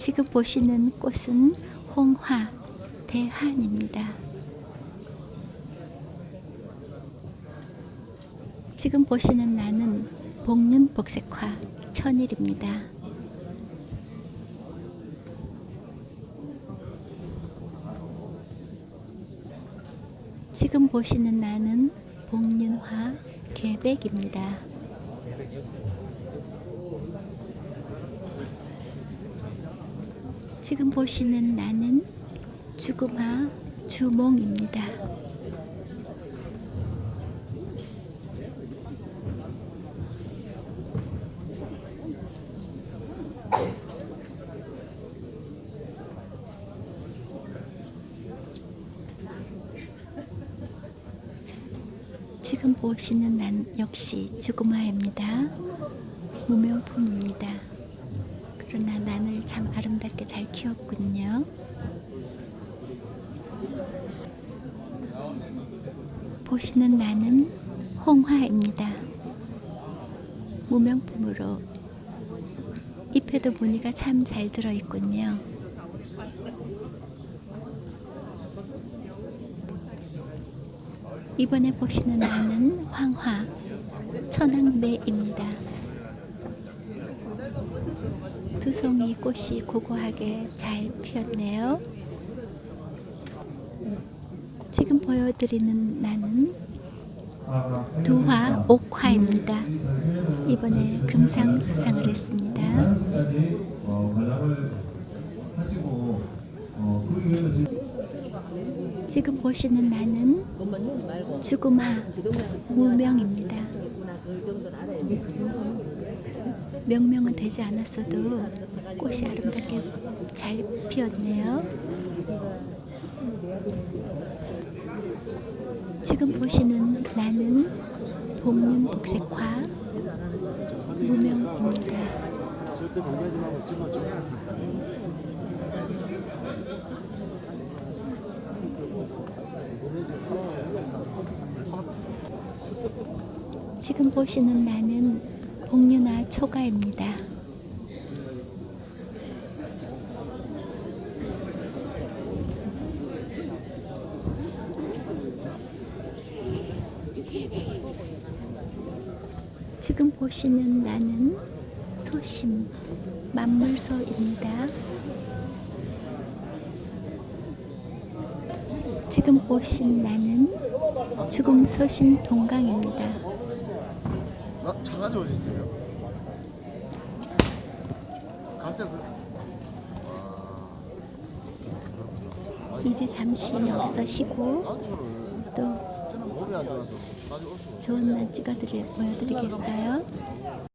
지금 보시는 꽃은 홍화 대한입니다. 지금 보시는 나는 복륜 복색화 천일입니다. 지금 보시는 나는 복륜화 개백입니다. 지금 보시는 나는 주구마 주몽입니다. 지금 보시는 난 역시 주구마입니다. 무명품입니다. 키웠군요. 보시는 나는 홍화입니다. 무명품으로 잎에도 무늬가 참 잘 들어있군요. 이번에 보시는 나는 황화 천황매입니다. 두 송이 꽃이 고고하게 잘 피었네요. 지금 보여드리는 나는 두화 옥화입니다. 이번에 했습니다. 어, 그 이후에는 지금 보시는 나는 주구마 무명입니다. 명명은 되지 않았어도 꽃이 아름답게 잘 피었네요. 지금 보시는 나는 복륜 복색화 무명입니다. 지금 보시는 나는 복륜화 초가입니다. 지금 보시는 나는 소심 만물소입니다. 지금 보신 나는 죽음 소심 동강입니다. 아, 차가지 어디 있어요? 갈때 그. 와. 이제 잠시 여기서 쉬고 단추를 또 좋은 날 찍어드릴 보여드리겠어요.